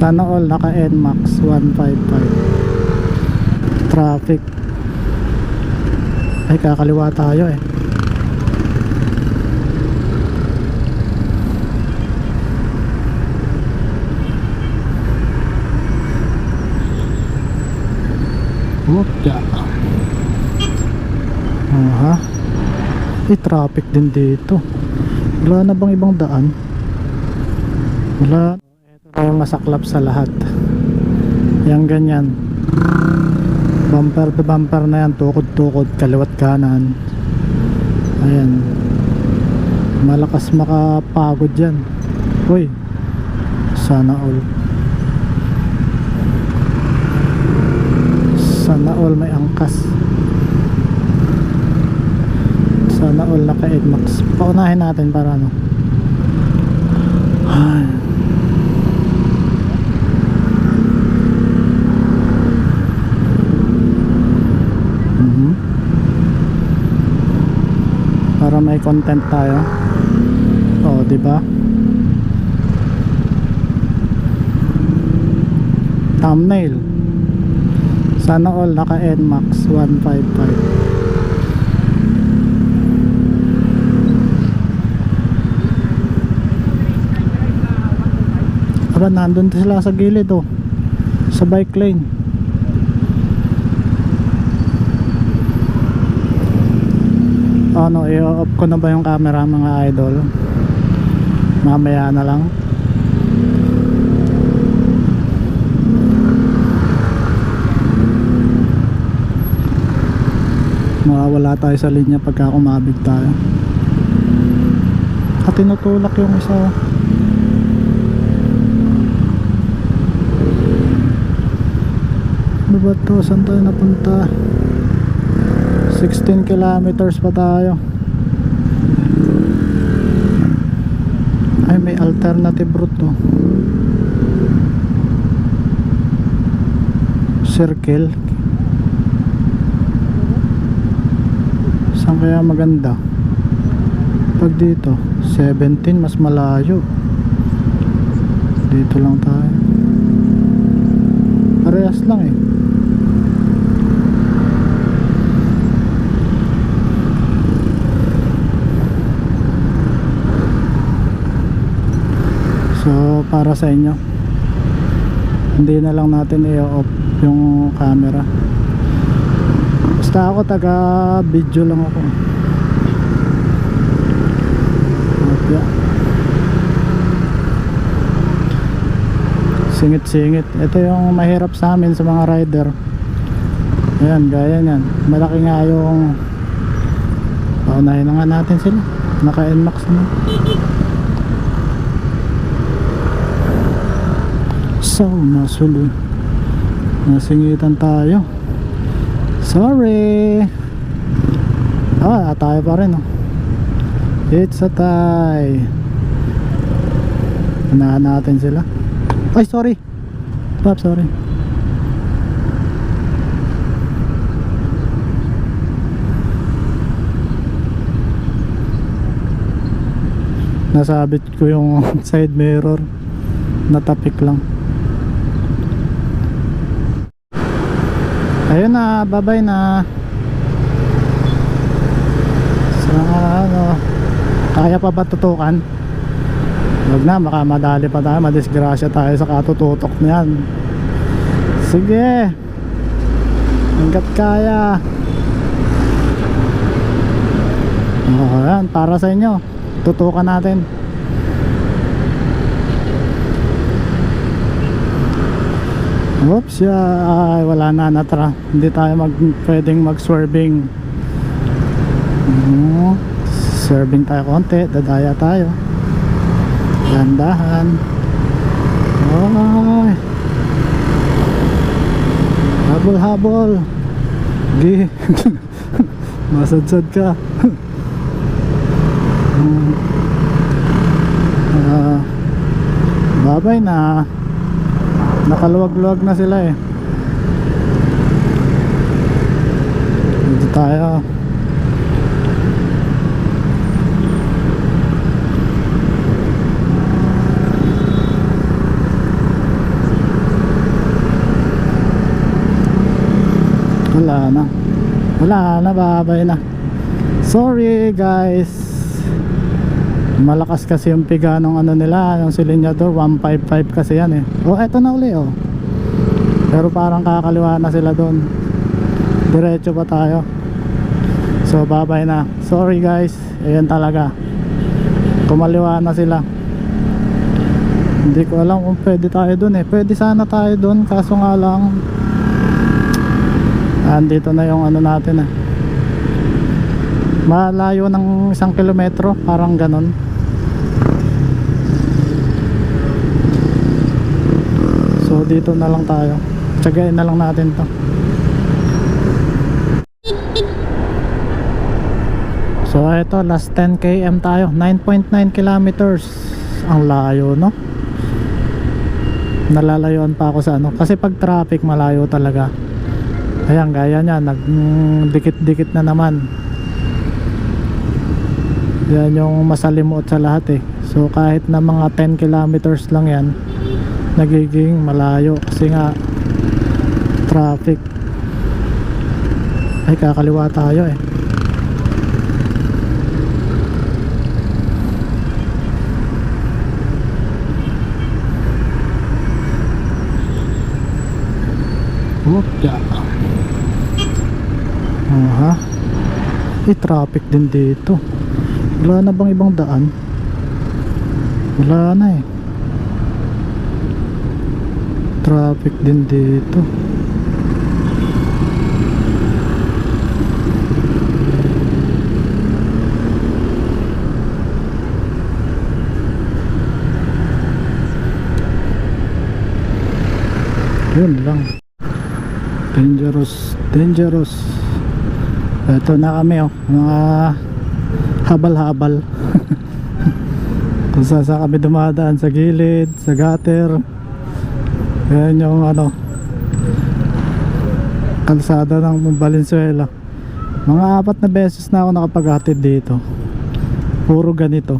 Sana all naka NMAX 155 Traffic. Ay kakaliwa tayo eh. Whoopya Aha. May traffic din dito. Wala na bang ibang daan? Wala Yung masaklap sa lahat. Yang ganyan. Bumper to bumper na yan. Tukod-tukod, kaliwat kanan. Ayan. Malakas makapagod yan. Uy! Sana all. Sana all may angkas. Sana all naka Edmax Paunahin natin para ano. Ay. Para may content tayo. Oh, di ba? Thumbnail. Sana all naka NMAX 155 Aba nandun sila sa gilid oh. Sa bike lane Ano i-off ko na ba yung camera mga idol? Mamaya na lang. Mawawala tayo sa linya pagka kumabig tayo. At tinutulak yung isa. Ano ba to? Saan tayo napunta 16 kilometers pa tayo. Ay may alternative route to circle. Saan kaya maganda? Pag dito 17 mas malayo. Dito lang tayo. Parehas lang eh so para sa inyo. Hindi na lang natin i-off yung camera. Basta ako taga video lang ako. Singit singit ito yung mahirap sa amin sa mga rider. Ayan gaya nyan malaki nga yung paunahin na nga natin sila. Naka NMAX na so nasulun nasingitan tayo. Sorry. Ah tayo pa rin oh. it's a tie. Unahan natin sila. Ay sorry. Pop sorry. Nasabit ko yung side mirror. Natapik lang ayun na babay na. Sa mga ano kaya pa ba tutukan? Wag na baka madali pa tayo madisgrasya tayo sa katututok niyan sige. Hanggat kaya. Oh, yan, para sa inyo. Tutukan natin Oops, yeah, ay, wala na natra. Hindi tayo mag pwedeng mag-swerving. Mm, swerving tayo konti, dadaya tayo. Landahan. Ay. Habol habol. Di. Masadsad ka. Ah, babay na nakaluwag-luwag na sila eh. Dito tayo. Wala na. Wala na babay na. Sorry guys malakas kasi yung piga ng ano nila yung silinyador 155 kasi yan eh. Oh eto na uli oh. Pero parang kakaliwa na sila doon. Diretso pa tayo. So babay na. Sorry guys. Ayan talaga. Kumaliwa na sila. Hindi ko alam kung pwede tayo doon eh. Pwede sana tayo doon kaso nga lang andito na yung ano natin eh. Malayo ng isang kilometro parang ganon so dito na lang tayo. Tsagain na lang natin to. So ito last 10 km tayo. 9.9 kilometers. Ang layo no? Nalalayuan pa ako sa ano. Kasi pag traffic malayo talaga. Ayan gaya nya nag mm, dikit-dikit na naman. Yan yung masalimuot sa lahat eh. So kahit na mga 10 kilometers lang yan nagiging malayo kasi nga traffic ay kakaliwa tayo eh Wopya. Aha. Eh, traffic din dito. Wala na bang ibang daan? Wala na eh. Traffic din dito. Yun lang. Dangerous, dangerous. Ito na kami oh, mga habal-habal. Kung saan saan kami dumadaan sa gilid, sa gutter. Yan yung ano kalsada ng Valenzuela. Mga apat na beses na ako nakapaghatid dito. Puro ganito.